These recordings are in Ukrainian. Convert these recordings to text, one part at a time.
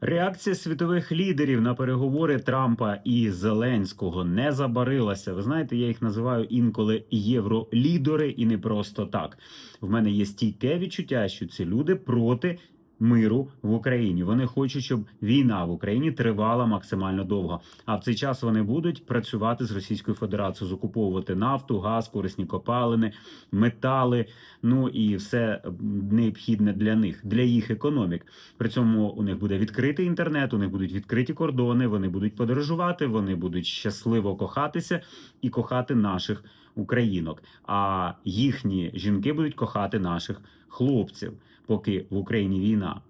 Реакція світових лідерів на переговори Трампа і Зеленського не забарилася. Ви знаєте, я їх називаю інколи євролідери, і не просто так. В мене є стійке відчуття, що ці люди проти миру в Україні. Вони хочуть, щоб війна в Україні тривала максимально довго. А в цей час вони будуть працювати з Російською Федерацією, закуповувати нафту, газ, корисні копалини, метали. Ну і все необхідне для них, для їх економік. При цьому у них буде відкритий інтернет, у них будуть відкриті кордони, вони будуть подорожувати, вони будуть щасливо кохатися і кохати наших українок. А їхні жінки будуть кохати наших хлопців, поки в Україні війна.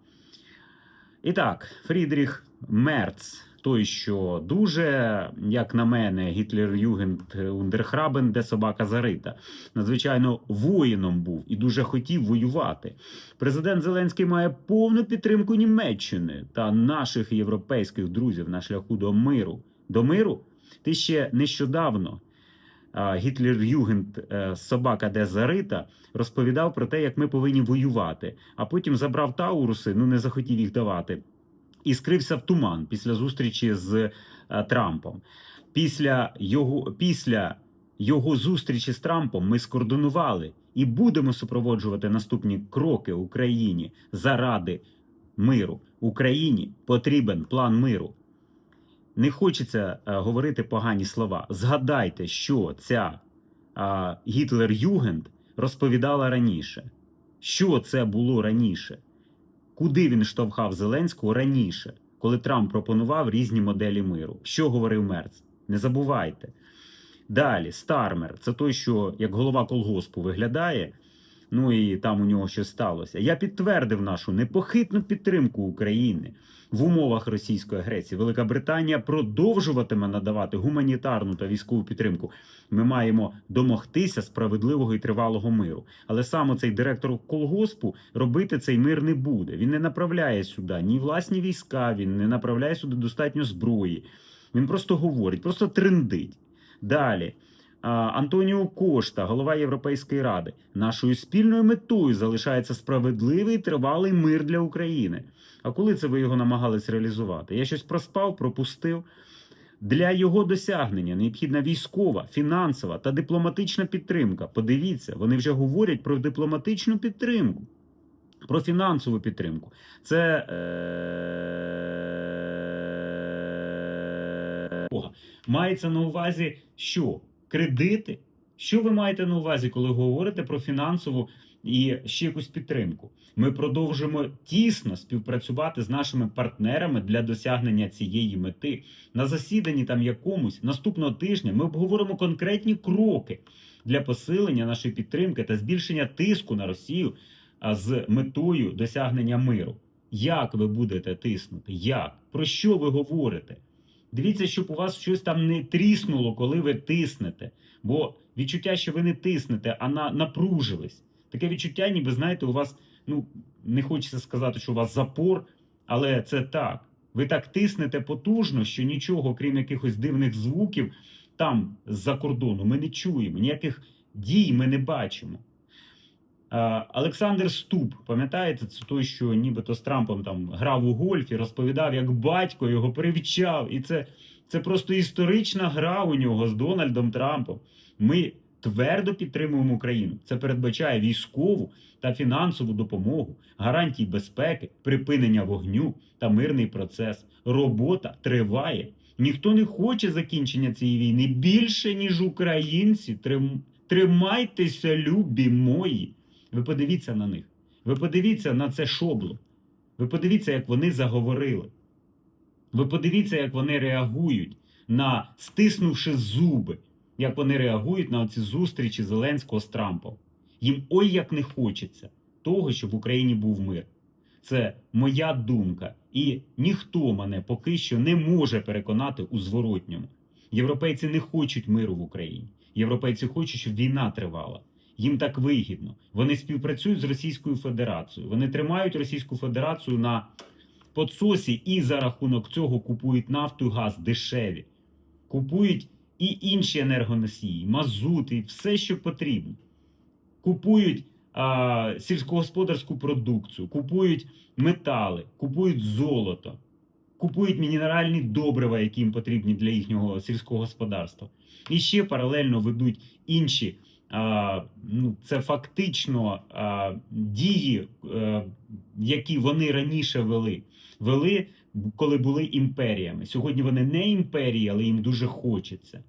І так, Фрідріх Мерц, той, що дуже, як на мене, Гітлер Югент Ундерхрабен, де собака зарита, надзвичайно воїном був і дуже хотів воювати. Президент Зеленський має повну підтримку Німеччини та наших європейських друзів на шляху до миру. До миру ти ще нещодавно. Гітлер Югент собака де зарита розповідав про те, як ми повинні воювати. А потім забрав Тауруси, ну не захотів їх давати, і скрився в туман після зустрічі з е, Трампом. Після його, після його зустрічі з Трампом ми скоординували і будемо супроводжувати наступні кроки Україні заради миру. Україні потрібен план миру. Не хочеться е, говорити погані слова. Згадайте, що ця е, Гітлер Югенд розповідала раніше. Що це було раніше? Куди він штовхав Зеленського раніше, коли Трамп пропонував різні моделі миру? Що говорив Мерц? Не забувайте. Далі, Стармер це той, що як голова колгоспу виглядає. Ну і там у нього щось сталося. Я підтвердив нашу непохитну підтримку України в умовах російської агресії. Велика Британія продовжуватиме надавати гуманітарну та військову підтримку. Ми маємо домогтися справедливого і тривалого миру. Але саме цей директор колгоспу робити цей мир не буде. Він не направляє сюди ні власні війська, він не направляє сюди достатньо зброї. Він просто говорить, просто трендить. Далі. Антоніо Кошта, голова Європейської ради, нашою спільною метою залишається справедливий тривалий мир для України. А коли це ви його намагались реалізувати? Я щось проспав, пропустив. Для його досягнення необхідна військова, фінансова та дипломатична підтримка. Подивіться, вони вже говорять про дипломатичну підтримку, про фінансову підтримку. Це е... мається на увазі, що кредити. Що ви маєте на увазі, коли говорите про фінансову і ще якусь підтримку? Ми продовжимо тісно співпрацювати з нашими партнерами для досягнення цієї мети. На засіданні там якомусь наступного тижня ми обговоримо конкретні кроки для посилення нашої підтримки та збільшення тиску на Росію з метою досягнення миру. Як ви будете тиснути? Як? Про що ви говорите? Дивіться, щоб у вас щось там не тріснуло, коли ви тиснете. Бо відчуття, що ви не тиснете, а на, напружились. Таке відчуття, ніби знаєте, у вас, ну не хочеться сказати, що у вас запор, але це так. Ви так тиснете потужно, що нічого, крім якихось дивних звуків, там з-за кордону ми не чуємо, ніяких дій ми не бачимо. Олександр Ступ, пам'ятаєте, це той, що нібито з Трампом там грав у гольф і розповідав, як батько його привчав. І це, це просто історична гра у нього з Дональдом Трампом. Ми твердо підтримуємо Україну. Це передбачає військову та фінансову допомогу, гарантії безпеки, припинення вогню та мирний процес. Робота триває. Ніхто не хоче закінчення цієї війни більше, ніж українці. Трим... Тримайтеся, любі мої. Ви подивіться на них. Ви подивіться на це шобло. Ви подивіться, як вони заговорили. Ви подивіться, як вони реагують на стиснувши зуби, як вони реагують на ці зустрічі Зеленського з Трампом. Їм ой як не хочеться того, щоб в Україні був мир. Це моя думка. І ніхто мене поки що не може переконати у зворотньому. Європейці не хочуть миру в Україні. Європейці хочуть, щоб війна тривала. Їм так вигідно. Вони співпрацюють з Російською Федерацією. Вони тримають Російську Федерацію на подсосі і за рахунок цього купують нафту і газ дешеві, купують і інші енергоносії, мазут, і все, що потрібно. Купують а, сільськогосподарську продукцію, купують метали, купують золото. купують мінеральні добрива, які їм потрібні для їхнього сільського господарства. І ще паралельно ведуть інші. Ну, це фактично дії, е, які вони раніше вели. Вели, коли були імперіями. Сьогодні вони не імперії, але їм дуже хочеться.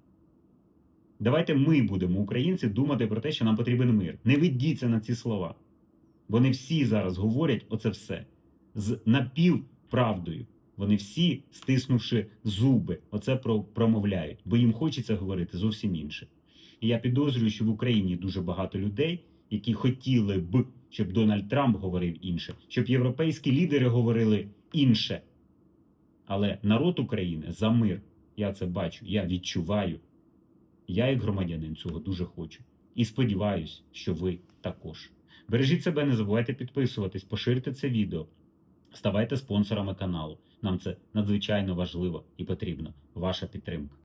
Давайте ми будемо, українці, думати про те, що нам потрібен мир. Не ведіться на ці слова. Вони всі зараз говорять оце все з напівправдою. Вони всі, стиснувши зуби, оце промовляють, бо їм хочеться говорити зовсім інше. І я підозрюю, що в Україні дуже багато людей, які хотіли б, щоб Дональд Трамп говорив інше, щоб європейські лідери говорили інше. Але народ України за мир. Я це бачу, я відчуваю. Я, як громадянин, цього дуже хочу. І сподіваюся, що ви також. Бережіть себе, не забувайте підписуватись, поширте це відео, ставайте спонсорами каналу. Нам це надзвичайно важливо і потрібно. Ваша підтримка.